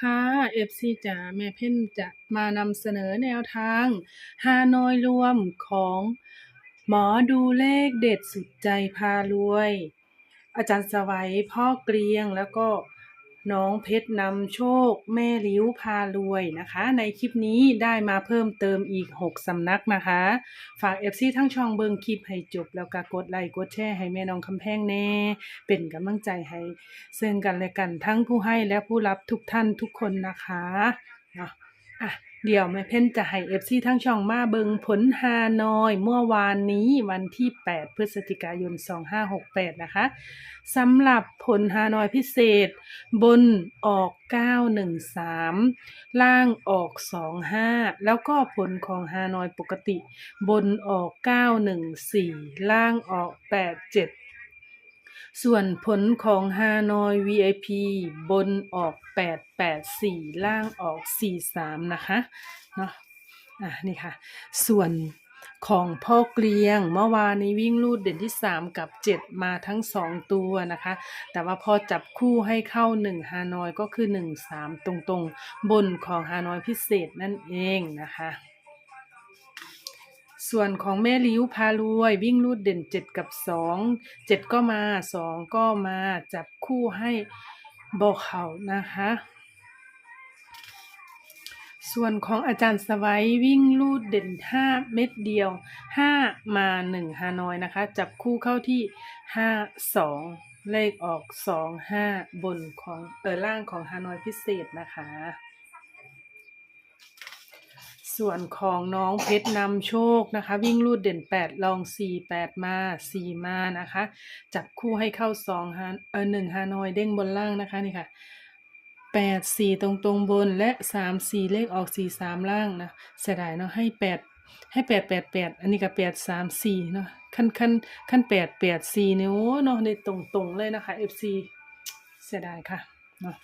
ค่ะ FC จ๋าแม่เพ่นจะมานำเสนอแนวทางฮานอยรวมของหมอดูเลขเด็ดสุดใจพารวย อาจารย์สวัยพ่อเกรียงแล้วก็ น้องเพชรนำโชคแม่ลิ้วพารวยนะคะ ในคลิปนี้ได้มาเพิ่มเติมอีก 6 สำนักนะคะ ฝากเอฟซีทั้งช่องเบิงคลิปให้จบ แล้วก็กดไลค์กดแชร์ให้แม่น้องคำแพงแน่ เป็นกำลังใจให้ซึ่งกันและกันทั้งผู้ให้และผู้รับทุกท่านทุกคนนะคะเนาะอะ เดี๋ยวแม่เพ่นจะให้ FC ทั้งช่องมาเบิงผลฮานอย เมื่อวานนี้วันที่ 8 พฤศจิกายน 2568 นะคะสำหรับผลฮานอยพิเศษ บนออก 913 ล่างออก 25 แล้วก็ผลของฮานอยปกติ บนออก 914 ล่างออก 87 ส่วนผลของฮานอย VIP บนออก 884 ล่างออก 43 นะคะเนาะอะนี่ค่ะ ส่วนของพ่อเกลียงเมื่อวานนี้วิ่งลูดเด่นที่ 3 กับ 7 มาทั้ง 2 ตัวนะคะ แต่ว่าพอจับคู่ให้เข้า 1 ฮานอยก็คือ 1 3 ตรงๆ บนของฮานอยพิเศษนั่นเองนะคะ ส่วนของแม่ลิ้วพารวยวิ่งลูดเด่น7กับ2 7ก็มา2ก็มาจับคู่ให้บอกเขานะคะ ส่วนของอาจารย์สวัยวิ่งลูดเด่น5เม็ดเดียว5มา1ฮานอยนะคะ จับคู่เข้าที่5 2เลขออก2 5บนของเออล่างของฮานอยพิเศษนะคะ ส่วนของน้องเพชรนำโชคนะคะ วิ่งลูดเด่น 8 ลอง 4 8 มา 4 มานะคะ จับคู่ให้เข้า2ฮานเออ1ฮานอยเด้งบนล่างนะคะนี่ค่ะแปดสี่ตรงตรงบนและสามสี่เลขออกสี่สามล่างนะเสียดายเนาะให้แปดให้แปดแปดแปดอันนี้ก็แปดสามสี่เนาะขั้นขั้นขั้นแปดแปดสี่เนี่ยโอ้เนาะในตรงตรงเลยนะคะ FC เสียดายค่ะเนาะ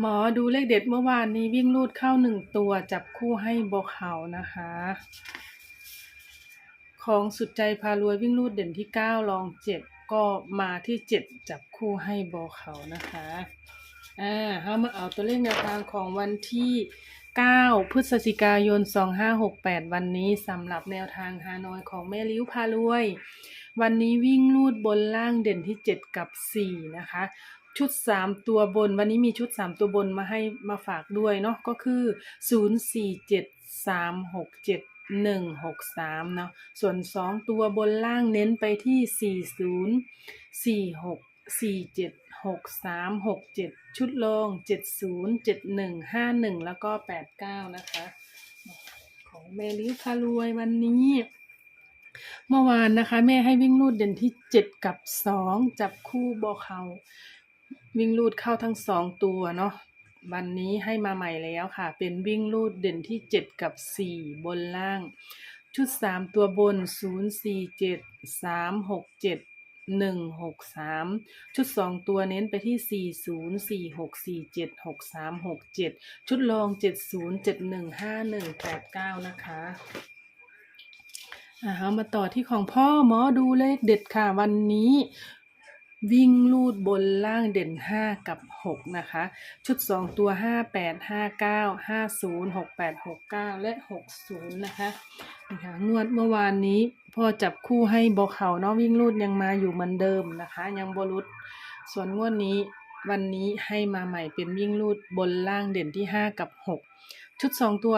หมอดูเลขเด็ดเมื่อวานนี้วิ่งลูดเข้าหนึ่งตัวจับคู่ให้บอกเขานะคะ ของสุดใจพารวยวิ่งลูดเด่นที่เก้าลองเจ็ดก็มาที่เจ็ดจับคู่ให้บอกเขานะคะอ่าเรามาเอาตัวเลขแนวทางของวันที่9พฤศจิกายน2568วันนี้สำหรับแนวทางฮานอยของแม่ลิ้วพารวย วันนี้วิ่งลูดบนล่างเด่นที่7กับ4นะคะ ชุด3ตัวบน วันนี้มีชุด3ตัวบนมาให้มาฝากด้วยเนาะก็คือ047 367 163เนาะส่วน2ตัวบนล่างเน้นไปที่40 46 47 63 67ชุดลง70 71 51แล้วก็89นะคะ ของเมลิคารวยวันนี้เมื่อวานนะคะ แม่ให้วิ่งลูดเด่นที่ 7 กับ 2 จับคู่บอเขา วิ่งลูดเข้าทั้ง2ตัวเนาะวันนี้ให้มาใหม่แล้วค่ะ เป็นวิ่งลูดเด่นที่ 7 กับ 4 บนล่าง ชุด 3 ตัวบน 0 4 7 3 6 7 1 6 3 ชุด 2 ตัวเน้นไปที่ 40 46 47 63 67 ชุดรอง 70 71 51 89 นะคะอ่าเอามาต่อที่ของพ่อหมอดูเลขเด็ดค่ะวันนี้ วิ่งลูดบนล่างเด่น 5 กับ 6 นะคะ ชุด 2 ตัว 58 59 50 68 69 และ 60 นะคะนะคะงวดเมื่อวานนี้พ่อจับคู่ให้บอกเขาเนาะวิ่งลูดยังมาอยู่เหมือนเดิมนะคะ ยังบรุษส่วนงวดนี้วันนี้ให้มาใหม่เป็นวิ่งลูดบนล่างเด่นที่ 5 กับ 6 ชุด 2 ตัว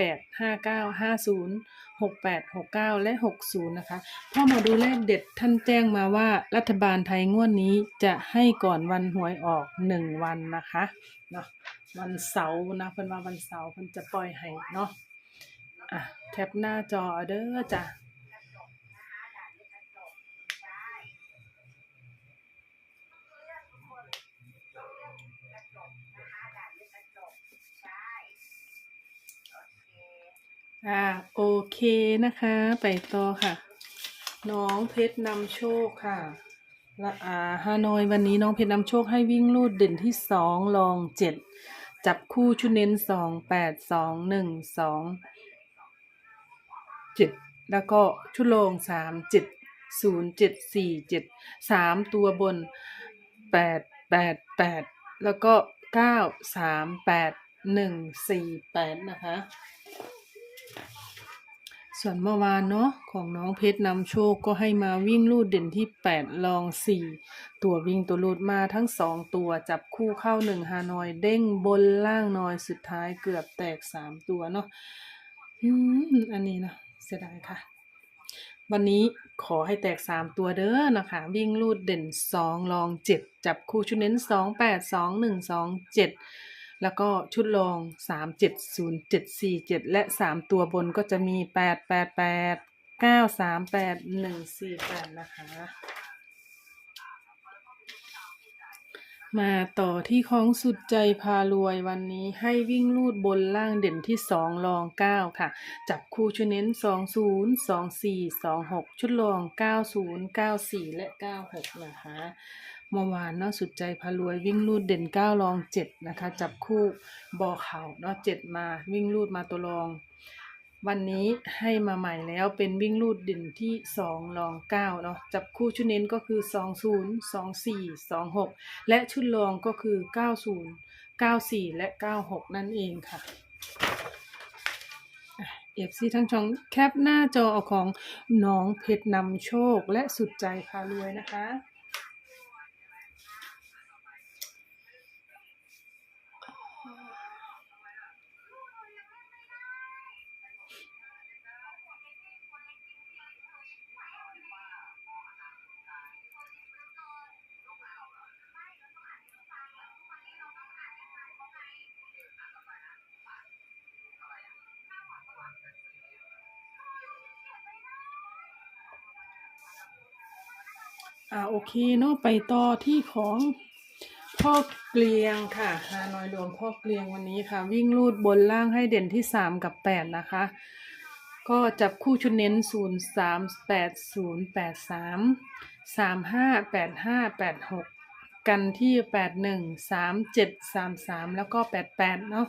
58 59 50 68 69 และ 60 นะคะ พ่อหมาดูเลขเด็ดท่านแจ้งมาว่ารัฐบาลไทยงวดนี้จะให้ก่อนวันหวยออก 1 วันนะคะเนาะวันเสาร์นะเพิ่นว่าวันเสาร์เพิ่นจะปล่อยให้เนาะอะแคปหน้าจอเด้อจ้ะ อ่าโอเคนะคะ ไปต่อค่ะ น้องเพชรนำโชคค่ะละอาฮานอยวันนี้น้องเพชรนำโชคให้วิ่งลูดเด่นที่สองลองเจ็ดจับคู่ชุดเน้นสองแปดสองหนึ่งสองเจ็ดแล้วก็ชุดลงสามเจ็ดศูนย์เจ็ดสี่เจ็ดสามตัวบนแปดแปดแปดแล้วก็เก้าสามแปดหนึ่งสี่แปดนะคะ ส่วนเมื่อวานเนาะของน้องเพชรนำโชคก็ให้มาวิ่งลูดเด่นที่ 8 ลอง 4 ตัววิ่งตัวลูดมาทั้ง 2 ตัวจับคู่เข้า 1 ฮานอย เด้งบนล่างนอยสุดท้ายเกือบแตก 3 ตัวเนาะอืมอันนี้เนาะเสียดายค่ะ วันนี้ขอให้แตก 3 ตัวเด้อนะคะ วิ่งลูดเด่น 2 ลอง 7 จับคู่ชุดเน้น 2 8 2 1 2 7 แล้วก็ชุดรอง 3 7 0 7 4 7 และ 3 ตัวบนก็จะมี 8 8 8 9 3 8 1 4 8 นะคะ มาต่อที่ของสุดใจพารวยวันนี้ให้วิ่งลูดบนล่างเด่นที่ 2 รอง 9 ค่ะ จับคู่ชุดเน้น 20 24 26 ชุดรอง 90 94 และ 96 นะคะ เมื่อวานเนาะสุดใจพารวยวิ่งลูดเด่น9รอง7นะคะ จับคู่บอเข่าเนาะ7มาวิ่งลูดมาตัวรอง วันนี้ให้มาใหม่แล้วเป็นวิ่งลูดเด่นที่2รอง9เนาะจับคู่ชุดเน้นก็คือ20 24 26และชุดรองก็คือ90 94และ96นั่นเองค่ะเอฟซีทั้งช่องแคปหน้าจอของน้องเพชรนำโชคและสุดใจพารวยนะคะ อ่าโอเคเนาะไปต่อที่ของพ่อเกลียงค่ะฮานอยรวมพ่อเกลียงวันนี้ค่ะ วิ่งลูดบนล่างให้เด่นที่สามกับแปดนะคะ ก็จับคู่ชุดเน้นศูนย์สามแปดศูนย์แปดสามสามห้าแปดห้าแปดหกกันที่แปดหนึ่งสามเจ็ดสามสามแล้วก็แปดแปดเนาะ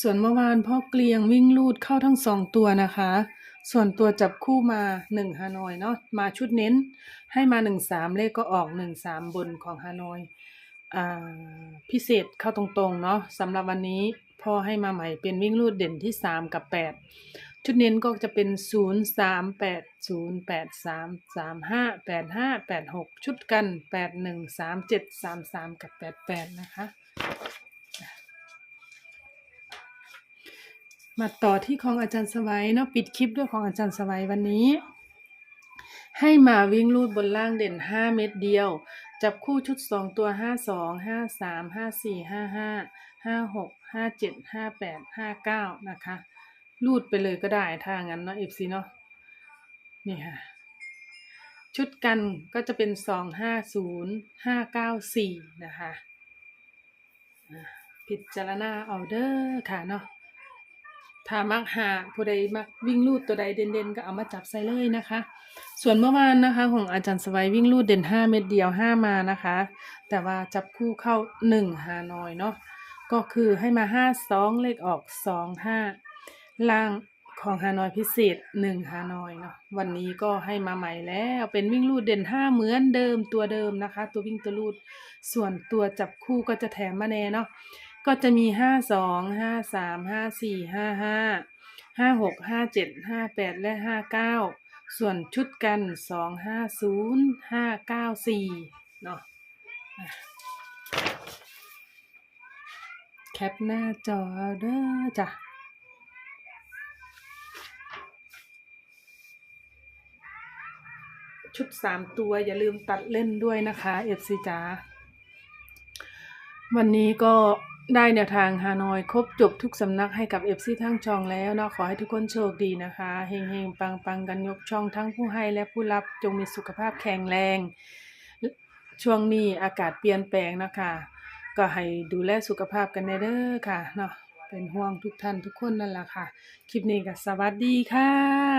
ส่วนเมื่อวานพ่อเกลียงวิ่งลูดเข้าทั้งสองตัวนะคะ ส่วนตัวจับคู่มาหนึ่งฮานอยเนาะมาชุดเน้นให้มาหนึ่งสามเลขก็ออกหนึ่งสามบนของฮานอยอ่าพิเศษเข้าตรงๆเนาะสำหรับวันนี้พ่อให้มาใหม่เป็นวิ่งลูดเด่นที่สามกับแปดชุดเน้นก็จะเป็นศูนย์สามแปดศูนย์แปดสามสามห้าแปดห้าแปดหกชุดกันแปดหนึ่งสามเจ็ดสามสามกับแปดแปดนะคะ มาต่อที่ของอาจารย์สวัยเนาะปิดคลิปด้วยของอาจารย์สวัยวันนี้ ให้มาวิ่งลูดบนล่างเด่น 5 เม็ดเดียว จับคู่ชุด 2 ตัว 5 2 5 3 5 4 5 5 5 6 5 7 5 8 5 9 นะคะ ลูดไปเลยก็ได้ถ้างั้นเนาะ FC เนาะนี่ค่ะ ชุดกันก็จะเป็น 2 5 0 5 9 4 นะคะอ่าพิจารณาเอเด้อค่ะเนาะ ถ้ามักหาผู้ใดมักวิ่งลูดตัวใดเด่นๆ ก็เอามาจับใส่เลยนะคะ ส่วนเมื่อวานนะคะ ของอาจารย์สวัยวิ่งลูดเด่น 5 เม็ดเดียว 5 มานะคะ แต่ว่าจับคู่เข้า 1 หานอยเนาะก็คือให้มา 5 2 เลขออก 2 5 ล่างของฮานอยพิเศษ 1 ฮานอยเนาะวันนี้ก็ให้มาใหม่แล้วเป็นวิ่งลูดเด่น 5 เหมือนเดิมตัวเดิมนะคะ ตัววิ่งตัวลูด ส่วนตัวจับคู่ก็จะแถมมาแน่เนาะ ก็จะมีห้าสองห้าสามห้าสี่ห้าห้าห้าหกห้าเจ็ดห้าแปดและห้าเก้าส่วนชุดกันสองห้าศูนย์ห้าเก้าสี่เนาะแคปหน้าจอเด้อจ้ะชุดสามตัวอย่าลืมตัดเล่นด้วยนะคะเอฟซีจ้าวันนี้ก็ ได้แนวทางฮานอยครบจบทุกสำนักให้กับเอฟซีทั้งช่องแล้วเนาะขอให้ทุกคนโชคดีนะคะเฮงเฮงปังปังกันยกช่องทั้งผู้ให้และผู้รับจงมีสุขภาพแข็งแรง ช่วงนี้อากาศเปลี่ยนแปลงนะคะ ก็ให้ดูแลสุขภาพกันเด้อค่ะเนาะเป็นห่วงทุกท่านทุกคนนั่นแหละค่ะ คลิปนี้ก็สวัสดีค่ะ